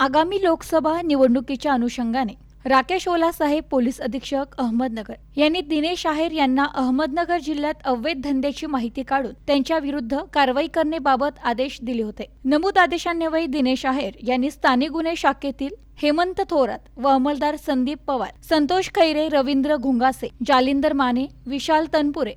आगामी लोकसभा निवडणुकीच्या अनुषंगाने राकेश ओला साहेब पोलीस अधीक्षक अहमदनगर यांनी दिनेश आहेर यांना अहमदनगर जिल्ह्यात अवैध धंद्याची माहिती काढून त्यांच्या विरुद्ध कारवाई करण्याबाबत आदेश दिले होते. नमूद आदेशान्वये दिनेश आहेर यांनी स्थानिक गुन्हे शाखेतील हेमंत थोरात व अंमलदार संदीप पवार संतोष खैरे रवींद्र घुंगासे जालिंदर माने विशाल तनपुरे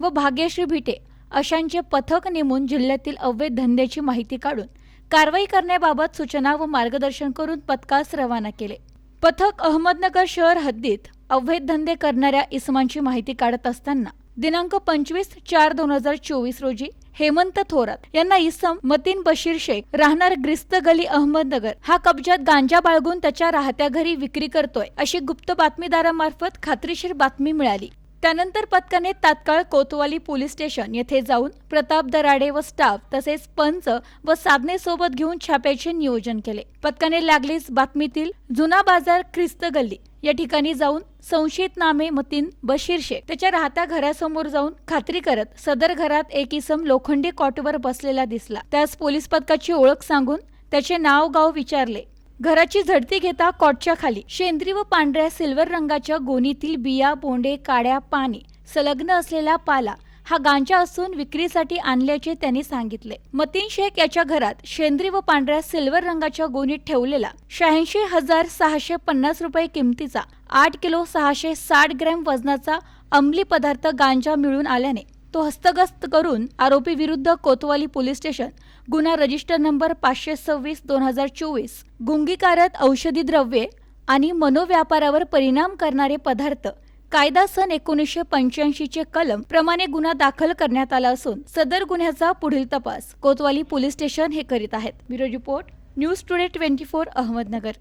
व भाग्यश्री भिटे अशांचे पथक नेमून जिल्ह्यातील अवैध धंद्याची माहिती काढून कारवाई करण्याबाबत सूचना व मार्गदर्शन करून पथकास रवाना केले. पथक अहमदनगर शहर हद्दीत अवैध धंदे करणाऱ्या इसमांची माहिती काढत असताना दिनांक पंचवीस चार दोन हजार चोवीस रोजी हेमंत थोरात यांना इसम मतीन बशीर शेख राहणार ग्रिस्त गली अहमदनगर हा कब्जात गांजा बाळगून त्याच्या राहत्या घरी विक्री करतोय अशी गुप्त बातमीदारामार्फत खात्रीशीर बातमी मिळाली. त्यानंतर पथकाने तात्काळ कोतवाली पोलीस स्टेशन येथे जाऊन प्रताप दराडे व स्टाफ तसेच पंच व साधनेसोबत घेऊन छाप्याचे नियोजन केले. पथकाने लागलीच बातमीतील जुना बाजार ख्रिस्त गल्ली या ठिकाणी जाऊन संशयित नामे मतीन बशीर शेख त्याच्या राहत्या घरासमोर जाऊन खात्री करत सदर घरात एक इसम लोखंडी कॉटवर बसलेला दिसला. त्यास पोलीस पथकाची ओळख सांगून त्याचे नाव गाव विचारले. घराची झडती घेता कॉटच्या खाली. शेंद्री व पांढऱ्या सिल्वर रंगाच्या गोणीतील बिया बोंडे काड्या पाने संलग्न असलेला पाला हा गांजा असून विक्रीसाठी आणल्याचे त्यांनी सांगितले. मतीन शेख याच्या घरात शेंद्री व पांढऱ्या सिल्वर रंगाच्या गोणीत ठेवलेला शहाऐंशी हजार सहाशे पन्नास रुपये किमतीचा आठ किलो सहाशे साठ ग्रॅम वजनाचा अंमली पदार्थ गांजा मिळून आल्याने तो हस्तगस्त करून आरोपी विरुद्ध कोतवाली पोलीस स्टेशन गुन्हा रजिस्टर नंबर पाचशे सव्वीस दोन हजार चोवीस गुंगीकारक औषधी द्रव्ये आणि मनोव्यापारावर परिणाम करणारे पदार्थ कायदा सन एकोणीसशे पंच्याऐंशीचे कलम प्रमाणे गुन्हा दाखल करण्यात आला असून सदर गुन्ह्याचा पुढील तपास कोतवाली पोलीस स्टेशन हे करीत आहेत. Bureau report news today twenty four Ahmednagar.